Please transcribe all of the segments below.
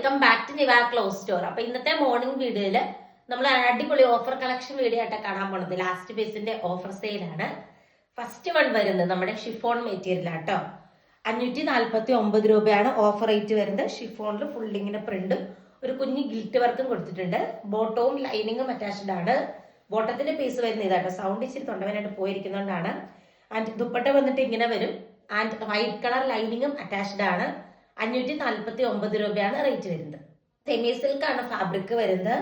Welcome back to Niva clothes store അപ്പൊ ഇന്നത്തെ morning വീഡിയോയിൽ നമ്മൾ അടിപൊളി ഓഫർ കളക്ഷൻ വീഡിയോ ആയിട്ട് കാണാൻ പോണത്. ലാസ്റ്റ് പേസിന്റെ ഓഫർ സെയിലാണ് ഫസ്റ്റ് വൺ വരുന്നത് നമ്മുടെ ഷിഫോൺ മെറ്റീരിയൽ ആട്ടോ അഞ്ഞൂറ്റി നാല്പത്തി ഒമ്പത് രൂപയാണ് ഓഫർ റേറ്റ് വരുന്നത്. ഷിഫോണിൽ ഫുള്ളിങ്ങിന്റെ പ്രിന്റും ഒരു കുഞ്ഞ് ഗിൽറ്റ് വർക്കും കൊടുത്തിട്ടുണ്ട്. ബോട്ടവും ലൈനിങ്ങും അറ്റാച്ച്ഡ് ആണ്. ബോട്ടത്തിന്റെ പീസ് വരുന്നത് ഇതാട്ടോ സൗണ്ട് ഇച്ചിരി തൊണ്ടവനായിട്ട് പോയിരിക്കുന്നതുകൊണ്ടാണ് ആൻഡ് ദുപ്പട്ട വന്നിട്ട് ഇങ്ങനെ വരും. ആൻഡ് വൈറ്റ് കളർ ലൈനിങ്ങും അറ്റാച്ച്ഡ് ആണ്. അഞ്ഞൂറ്റി നാല്പത്തി ഒമ്പത് രൂപയാണ് റേറ്റ് വരുന്നത്. സെമി സിൽക്കാണ് ഫാബ്രിക് വരുന്നത്.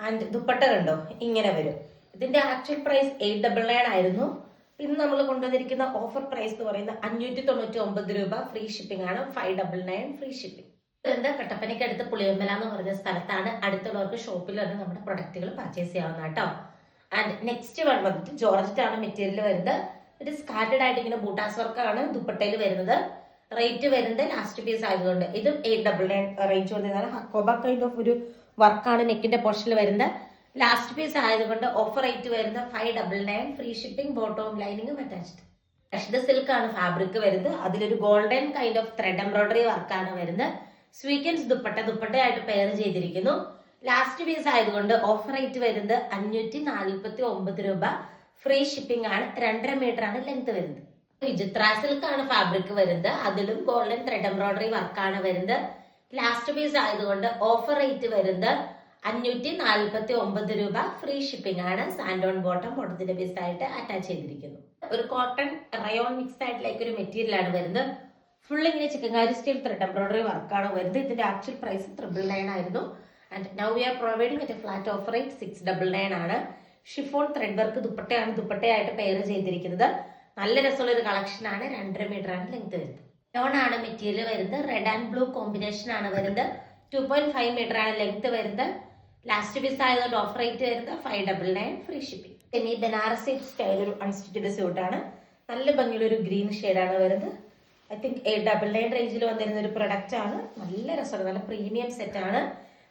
ആൻഡ് ദുപ്പട്ട കണ്ടോ? ഇങ്ങനെ വരും. ഇതിന്റെ actual price eight double nine ആയിരുന്നു. ഇന്ന് നമ്മൾ കൊണ്ടുവന്നിരിക്കുന്ന ഓഫർ പ്രൈസ് എന്ന് പറയുന്നത് അഞ്ഞൂറ്റി തൊണ്ണൂറ്റി ഒമ്പത് രൂപ. ഫ്രീ ഷിപ്പിംഗ് ആണ്. Five double nine free shipping എന്താ? കട്ടപ്പനയ്ക്ക് അടുത്ത് പുളിയമ്പല എന്ന് പറഞ്ഞ സ്ഥലത്താണ് അടുത്തുള്ളവർക്ക് ഷോപ്പിൽ വന്ന് നമ്മുടെ പ്രൊഡക്റ്റുകൾ പർച്ചേസ് ചെയ്യാവുന്ന കേട്ടോ. ആൻഡ് നെക്സ്റ്റ് വൺ വന്നിട്ട് ജോർജറ്റ് ആണ് മെറ്റീരിയൽ വരുന്നത്. ഇത് സ്കാറ്റഡ് ആയിട്ട് ഇങ്ങനെ ബൂട്ടാസ് വർക്കാണ് ദുപ്പട്ടയിൽ വരുന്നത്. റേറ്റ് വരുന്നത് ലാസ്റ്റ് പീസ് ആയതുകൊണ്ട്. ഇത് എയ്റ്റ് ഡബിൾ നയൻ റേഞ്ച് വന്നതാണ് ഹക്കോബ കൈൻഡ് ഓഫ് ഒരു വർക്കാണ് നെക്കിന്റെ പോർഷനിൽ വരുന്നത്. ലാസ്റ്റ് പീസ് ആയതുകൊണ്ട് ഓഫർ റേറ്റ് വരുന്നത് five double nine free shipping ബോട്ടവും ലൈനിങ്ങും അറ്റാച്ച്ഡ് സിൽക്ക് ആണ് ഫാബ്രിക് വരുന്നത്. അതിലൊരു golden kind of thread embroidery വർക്കാണ് വരുന്നത്. സ്വീക്കൻസ് ദുപ്പട്ട ദുപ്പട്ടയായിട്ട് പെയർ ചെയ്തിരിക്കുന്നു. ലാസ്റ്റ് പീസ് ആയതുകൊണ്ട് ഓഫർ റേറ്റ് വരുന്നത് അഞ്ഞൂറ്റി നാൽപ്പത്തി ഒമ്പത് രൂപ. ഫ്രീ ഷിപ്പിംഗ് ആണ്. രണ്ടര മീറ്റർ ആണ് ലെങ്ത് വരുന്നത്. വിചിത്ര സിൽക്ക് ആണ് ഫാബ്രിക് വരുന്നത്. അതിലും ഗോൾഡൻ ത്രെഡ് എംബ്രോയിഡറി വർക്കാണ് വരുന്നത്. ലാസ്റ്റ് പീസ് ആയതുകൊണ്ട് ഓഫർ റേറ്റ് വരുന്നത് അഞ്ഞൂറ്റി നാൽപ്പത്തി ഒമ്പത് രൂപ. ഫ്രീ ഷിപ്പിംഗ് ആണ്. സാൻഡോൺ ബോട്ടം ബോട്ടത്തിന്റെ പീസ് ആയിട്ട് അറ്റാച്ച് ചെയ്തിരിക്കുന്നു. ഒരു കോട്ടൺ റയോൺ മിക്സ് ആയിട്ടുള്ള ഒരു മെറ്റീരിയൽ ആണ് വരുന്നത്. ഫുൾ ഇങ്ങനെ ചിക്കൻകാരി സ്റ്റീൽ ത്രെഡ് എംബ്രോയിഡറി വർക്കാണ് വരുന്നത്. ഇതിന്റെ ആക്ച്വൽ പ്രൈസ് ട്രിപ്പിൾ നയൻ ആയിരുന്നു. And now we are providing a flat offer rate six double nine ആണ്. ഷിഫോൺ ത്രെഡ് വർക്ക് ദുപ്പട്ടയാണ്. ദുപ്പട്ടയായിട്ട് പെയർ ചെയ്തിരിക്കുന്നത്. നല്ല രസമുള്ള ഒരു ആണ്. രണ്ടര മീറ്റർ ആണ് ലെങ്ത് വരുന്നത്. ലോൺ ആണ് മെറ്റീരിയൽ വരുന്നത്. റെഡ് ആൻഡ് ബ്ലൂ കോമ്പിനേഷൻ ആണ് വരുന്നത്. ടു പോയിന്റ് ഫൈവ് മീറ്റർ ആണ് ലെങ്ത് വരുന്നത്. ലാസ്റ്റ് പീസ് ആയതുകൊണ്ട് ഓഫർ റേറ്റ് വരുന്നത് five double nine free shipping പിന്നെ ഈ ബനാറസി സ്റ്റൈൽ ഒരു അൺസ്റ്റിച്ചഡ് സ്യൂട്ടാണ് നല്ല ഭംഗിയുള്ള ഒരു ഗ്രീൻ ആണ് വരുന്നത്. I think a double nine റേഞ്ചിൽ വന്നിരുന്ന ഒരു പ്രൊഡക്റ്റ് ആണ്. നല്ല രസമാണ് നല്ല പ്രീമിയം സെറ്റ് ആണ്.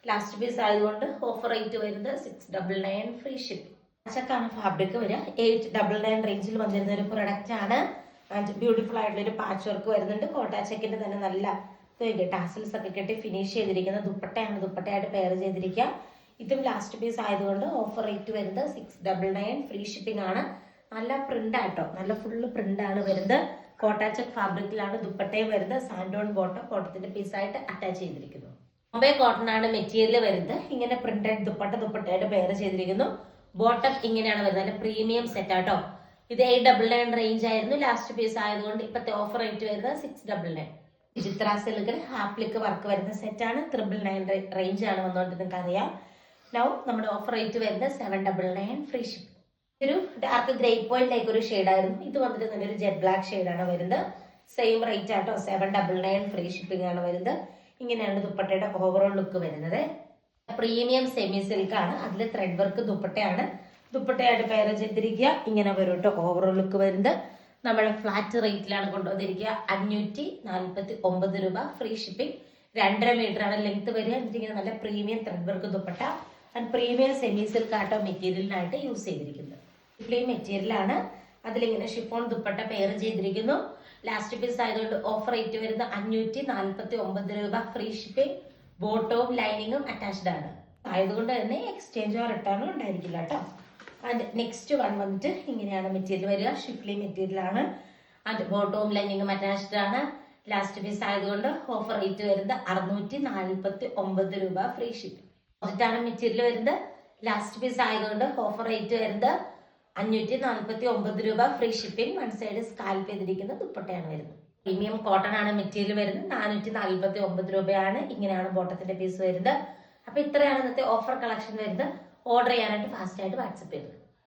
ലാസ്റ്റ് പീസ് ആയതുകൊണ്ട് ഓഫർ റേറ്റ് വരുന്നത് six double nine free shipping പച്ചക്കാണ് fabric വരിക. എയ്റ്റ് ഡബിൾ നയൻ റേഞ്ചിൽ വന്നിരുന്ന ഒരു പ്രൊഡക്റ്റ് ആണ്. ആൻഡ് ബ്യൂട്ടിഫുൾ ആയിട്ടുള്ള ഒരു പാച്ച് വർക്ക് വരുന്നുണ്ട്. കോട്ടാ ചെക്കിന്റെ തന്നെ നല്ല ടാസിൽസ് ഒക്കെ കെട്ടി ഫിനിഷ് ചെയ്തിരിക്കുന്ന ദുപ്പട്ടയാണ് ദുപ്പട്ടയായിട്ട് പെയർ ചെയ്തിരിക്കുക. ഇതും ലാസ്റ്റ് പീസ് ആയതുകൊണ്ട് ഓഫർ റേറ്റ് വരുന്നത് six double nine free shipping ആണ്. നല്ല പ്രിന്റ് ആട്ടോ. നല്ല ഫുള്ള് പ്രിന്റ് ആണ് വരുന്നത്. കോട്ടാച്ചക് ഫാബ്രിക്കിലാണ് ദുപ്പട്ടയും വരുന്നത്. സാൻഡോൺ ബോട്ടം പീസ് ആയിട്ട് അറ്റാച്ച് ചെയ്തിരിക്കുന്നു. മുംബൈ കോട്ടൺ ആണ് മെറ്റീരിയൽ വരുന്നത്. ഇങ്ങനെ പ്രിന്റഡ് ദുപ്പട്ട ദുപ്പട്ടയായിട്ട് പെയർ ചെയ്തിരിക്കുന്നു. ബോട്ടം ഇങ്ങനെയാണ് വരുന്നത്. നല്ല പ്രീമിയം സെറ്റ് ആട്ടോ ഇത് എയ്റ്റ് ഡബിൾ നയൻ റേഞ്ച് ആയിരുന്നു. ലാസ്റ്റ് പീസ് ആയതുകൊണ്ട് ഇപ്പത്തെ ഓഫർ റേറ്റ് വരുന്നത് സിക്സ് ഡബിൾ നയൻ ചിത്ര സിൽക്കിൽ ഹാപ്ലിക്ക് വർക്ക് വരുന്ന സെറ്റാണ് ത്രിബിൾ നയൻ റേഞ്ച് ആണ് വന്നുകൊണ്ട് നിങ്ങൾക്ക് അറിയാം. നൗ നമ്മുടെ ഓഫർ റേറ്റ് വരുന്നത് seven double nine free ship ഒരു ഡാർക്ക് ഗ്രേ പോയിന്റിലേക്ക് ഒരു ആയിരുന്നു. ഇത് വന്നിട്ട് നല്ലൊരു ജെറ്റ് ബ്ലാക്ക് ആണ് വരുന്നത്. സെയിം റേറ്റ് ആട്ടോ seven double nine free shipping ആണ് വരുന്നത്. ഇങ്ങനെയാണ് ദുപ്പട്ടയുടെ ഓവറോൾ ലുക്ക് വരുന്നത്. പ്രീമിയം സെമി സിൽക്ക് ആണ്. അതിൽ ത്രെഡ് വർക്ക് ദുപ്പട്ടയാണ്. ദുപ്പട്ടയായിട്ട് പേര് ചെയ്തിരിക്കുക. ഇങ്ങനെ വരും കേട്ടോ ഓവറോൾ ലുക്ക് വരുന്നത് നമ്മുടെ ഫ്ലാറ്റ് റേറ്റിലാണ് കൊണ്ടുവന്നിരിക്കുക. അഞ്ഞൂറ്റി നാൽപ്പത്തി ഒമ്പത് രൂപ. ഫ്രീ ഷിപ്പിംഗ് രണ്ടര മീറ്റർ ആണ് ലെങ്ത് വരിക. എന്നിട്ടിങ്ങനെ നല്ല premium thread work dupatta. And premium semi silk ആട്ടോ മെറ്റീരിയലിനായിട്ട് യൂസ് ചെയ്തിരിക്കുന്നത്. പ്രീ മെറ്റീരിയലാണ് അതിലിങ്ങനെ ഷിഫോൺ ദുപ്പട്ട പെയർ ചെയ്തിരിക്കുന്നു. ലാസ്റ്റ് പീസ് ആയതുകൊണ്ട് ഓഫർ റേറ്റ് വരുന്നത് അഞ്ഞൂറ്റി നാൽപ്പത്തി ഒമ്പത് രൂപ. ഫ്രീ ഷിപ്പിംഗ് ബോട്ടവും ലൈനിങ്ങും അറ്റാച്ച്ഡ് ആണ്. ആയതുകൊണ്ട് തന്നെ എക്സ്ചേഞ്ചോ റിട്ടേണോ ഉണ്ടായിരിക്കില്ല കേട്ടോ ആൻഡ് നെക്സ്റ്റ് വൺ വന്നിട്ട് ഇങ്ങനെയാണ് മെറ്റീരിയൽ വരിക. ഷിഫ്ലി മെറ്റീരിയൽ ആണ്. ആൻഡ് ബോട്ടവും ലൈനിങ്ങും അറ്റാച്ച്ഡ് ആണ്. ലാസ്റ്റ് പീസ് ആയതുകൊണ്ട് ഓഫർ റേറ്റ് വരുന്നത് അറുന്നൂറ്റി നാൽപ്പത്തി ഒമ്പത് രൂപ ഫ്രീ ഷിപ്പിംഗ് എന്നിട്ടാണ് മെറ്റീരിയൽ വരുന്നത്. ലാസ്റ്റ് പീസ് ആയതുകൊണ്ട് ഓഫർ റേറ്റ് വരുന്നത് അഞ്ഞൂറ്റി നാൽപ്പത്തി ഒമ്പത് രൂപ free shipping one side scallop ചെയ്തിരിക്കുന്ന ദുപ്പട്ടയാണ് വരുന്നത്. പ്രീമിയം കോട്ടൺ ആണ് മെറ്റീരിയൽ വരുന്നത്. നാനൂറ്റി നാൽപ്പത്തി ഒമ്പത് രൂപയാണ് ഇങ്ങനെയാണ് ബോട്ടത്തിന്റെ പീസ് വരുന്നത്. അപ്പൊ ഇത്രയാണ് ഇന്നത്തെ ഓഫർ കളക്ഷൻ വരുന്നത്. ഓർഡർ ചെയ്യാനായിട്ട് ഫാസ്റ്റ് ആയിട്ട് വാട്സപ്പ് ചെയ്തത്